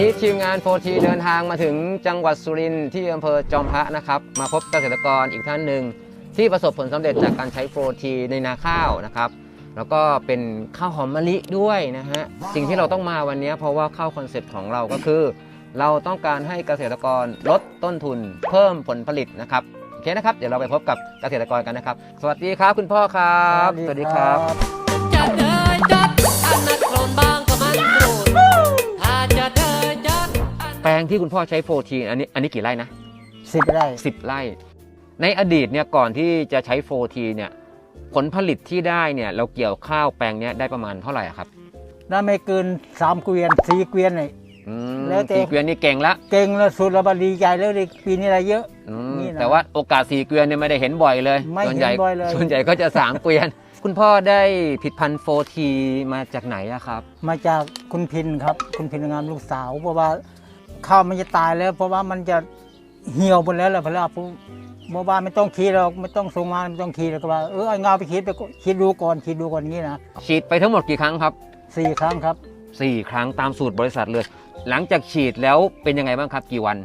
นี้ทีมงานโฟทีเดินทางมาถึงจังหวัดสุรินทร์ที่อำเภอจอมพระนะครับ มาพบเกษตรกรอีกท่านหนึ่งที่ประสบผลสำเร็จจากการใช้โฟทีในนาข้าวนะครับ แล้วก็เป็นข้าวหอมมะลิด้วยนะฮะสิ่งที่เราต้องมาวันนี้เพราะว่าข้าวคอนเซ็ปต์ของเราก็คือ เราต้องการให้เกษตรกรลดต้นทุน เพิ่มผลผลิตนะครับโอเคนะครับ เดี๋ยวเราไปพบกับเกษตรกรกันนะครับ สวัสดีครับคุณพ่อครับจัดเลยจัดอันนัดโคลนบ ที่คุณพ่อใช้โฟทีอันนี้อันนี้กี่ไร่นะสิบไร่10ไร่ ในอดีตเนี่ยก่อนที่จะใช้โฟทีเนี่ยผลผลิตที่ได้เนี่ยเราเกี่ยวข้าวแปลงเนี้ยได้ประมาณเท่าไหร่อะครับได้ไม่เกินสามเกวียนสี่เกวียนเลยอืมแล้วแต่สี่เกวียนนี่เก่งละเก่งแล้วสุดแล้วบดีใจแล้วเลยปีนี้อะไรเยอะอืมนี่นะแต่ว่าโอกาสสี่เกวียนเนี่ยไม่ได้เห็นบ่อยเลยไม่ส่วนใหญ่เห็นบ่อยเลยส่วนใหญ่ก็จะสามเกวียน คุณพ่อได้ผิดพันธุ์โฟทีมาจากไหนอะครับ มาจากคุณพินครับ คุณพินงามลูกสาวเพราะว่า ข้าวมันจะตายแล้ว เพราะว่ามันจะเหี่ยวหมดแล้วแหละเพราะว่าผมบอกว่าไม่ต้องคิดหรอกไม่ต้องส่งมาไม่ต้องคิดแล้วก็ว่าเออเอาเงาไปคิดไปก่อนคิดดูก่อนคิดดูก่อนอย่างนี้นะฉีดไปทั้งหมดกี่ครั้งครับสี่ครั้งครับสี่ครั้งตามสูตรบริษัทเลย หลังจากฉีดแล้วเป็นยังไงบ้างครับกี่วัน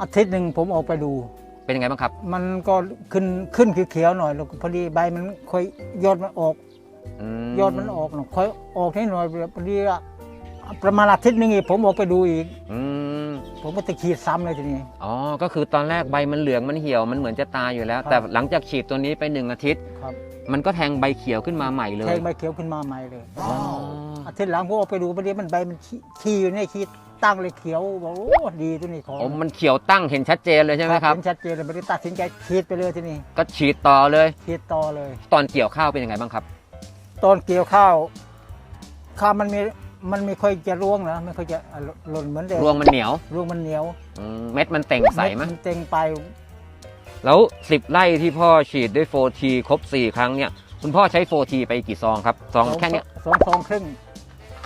อาทิตย์หนึ่งผมออกไปดู เป็นยังไงบ้างครับ มันก็ขึ้นขึ้นเขียวๆหน่อยแล้วก็พอดีใบมันค่อยยอดมันออกมยอดมันออกหน่อยค่อยออกนิดหน่อยพอดีอะประมาณอาทิตย์หนึงอีกผมออกไปดูอีก อืม ผมก็จะขีดซ้ำเลยทีนี้ อ๋อ ก็คือตอนแรกใบมันเหลืองมันเหี่ยวมันเหมือนจะตายอยู่แล้ว ครับแต่หลังจากฉีดตัวนี้ไปหนึ่งอาทิตย์ ครับ มันก็แทงใบเขียวขึ้นมาใหม่เลยแทงใบเขียวขึ้นมาใหม่เลยอ๋ออาทิตย์หลังผมออกไปดูพอดีมันใบมันขี้ขี้อยู่เนี่ยขี้ตั้งเลยเขียวบอกโอ้ดีตัวนี้ของอ๋อมันเขียวตั้งเห็นชัดเจนเลยใช่ไหมครับ เห็นชัดเจนเลยไม่ได้ตัดสินใจขีดไปเลยทีนี้ก็ฉีดต่อเลย ขีดต่อเลย ตอนเกี่ยวข้าวเป็นยังไงบ้างครับ ตอนเกี่ยวข้าว ข้าวมันมี มันไม่ค่อยจะร่วงนะไม่ค่อยจะหล่นเหมือนเดิมรวงมันเหนียวร่วงมันเหนียวอืมเม็ดมันเต่งใสไหมนเต็งไปแล้ว10ไร่ที่พ่อฉีดด้วยโฟทีครบ4ครั้งเนี่ย คุณพ่อใช้โฟทีไปกี่ซองครับซองแค่เนี้ยสองซองครึ่ง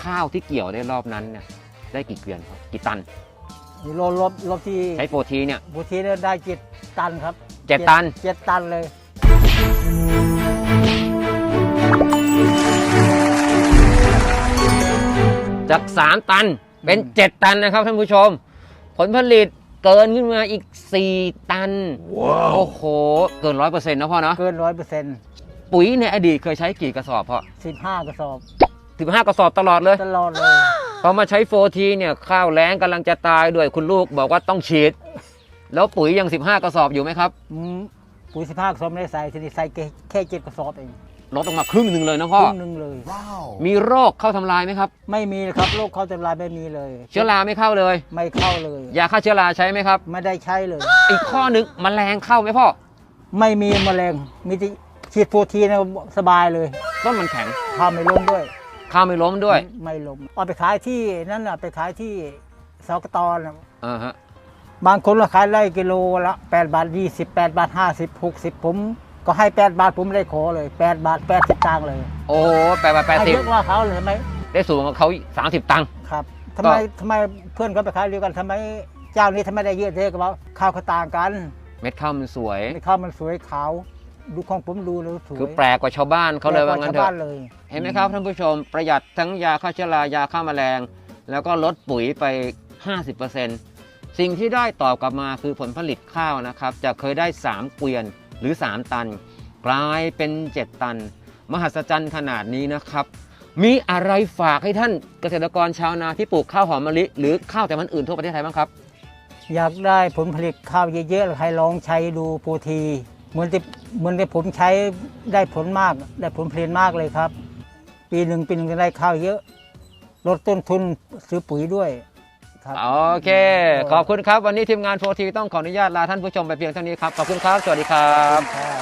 ข้าวที่เกี่ยวได้รอบนั้นเนี่ยได้กี่เกวียนครับกี่ตัน โลลบลบที่ใช้โฟทีเนี่ยบูทีเนี่ยได้เจ็ดตันครับเจ็ดตัน เจ็ดตันเลย จาก3ตันเป็น7ตันนะครับท่านผู้ชม ผลผลิตเกินขึ้นมาอีก 4 ตัน โอ้โห เกินร้อยเปอร์เซ็นต์นะพ่อเนาะเกินร้อยเปอร์เซ็นต์ปุ๋ยในอดีตเคยใช้กี่กระสอบพ่อสิบห้ากระสอบสิบห้ากระสอบตลอดเลยตลอดเลยพอมาใช้โฟทีเนี่ยข้าวแล้งกำลังจะตายด้วยคุณลูกบอกว่าต้องฉีด แล้วปุ๋ยยัง15กระสอบอยู่ไหมครับอืมปุ๋ยสิบห้ากระสอบไม่ได้ใส่ทีนี้ใส่แค่แค่เจ็ดกระสอบเอง ลดลงมาครึ่งหนึ่งเลยนะคพ่อรึ่งหนึ่งเลย มีโรคเข้าทำลายไหมครับ ไม่มีเลยครับโรคเข้าทำลายไม่มีเลย เชื้อราไม่เข้าเลย ไม่เข้าเลย ยาฆ่าเชื้อราใช้ไหมครับ ไม่ได้ใช้เลย อีกข้อหนึ่งแมลงเข้าไหมพ่อ ไม่มีแมลงมีที่ฉีดโปรตีนนะสบายเลยต้นมันแข็งข้าวไม่ล้มด้วยข้าวไม่ล้มด้วยไม่ล้มเอาไปขายที่นั่นน่ะไปขายที่สกตน่ะอ่าฮะบางคนก็ขายไล่กิโลละ8บาท20 8บาท50 60 ผม ก็ให้ 8 บาทผมไม่ได้ขอเลย 8 บาท80ตังค์เลยโอ้โหแปดบาทแปดให้สิบเยอะกว่าเขาเลยทำไมได้สูงกว่าเขาสามสิบตังค์ ครับทำไมทำไมเพื่อนเขาไปขายเดียวกันทำไมเจ้านี้ทำไมได้เยอะเท่กับว่าข้าวเขาต่างกันเม็ดข้าวมันสวยไม่ข้าวมันสวยขาวดูของผมดูแล้วสวยคือแปลกกว่าชาวบ้านเขาเลยว่างั้นเถชาวอะบ้านเลยเห็นไหมครับท่านผู้ชมประหยัดทั้งยาฆ่าเชื้อรายาฆ่าแมลง แล้วก็ลดปุ๋ยไป 50%สิ่งที่ได้ตอบกลับมาคือผลผลิตข้าวนะครับ จะเคยได้ 3 เกวียน หรือ 3 ตัน กลายเป็น 7 ตัน มหัศจรรย์ขนาดนี้นะครับ มีอะไรฝากให้ท่านเกษตรกรชาวนาที่ปลูกข้าวหอมมะลิ หรือข้าวแต่มันอื่นทั่วประเทศไทยบ้างครับ อยากได้ผลผลิตข้าวเยอะๆให้ลองใช้ดูโปรทีเหมือนที่เหมือนที่ผมใช้ได้ผลมาก ได้ผลผลิตมากเลยครับ ปีหนึ่งปีหนึ่งจะได้ข้าวเยอะ ลดต้นทุนซื้อปุ๋ยด้วย ครับ โอเค ขอบคุณครับ วันนี้ทีมงานโฟทีต้องขออนุญาตลาท่านผู้ชมไปเพียงเท่านี้ครับ ขอบคุณครับ สวัสดีครับครับ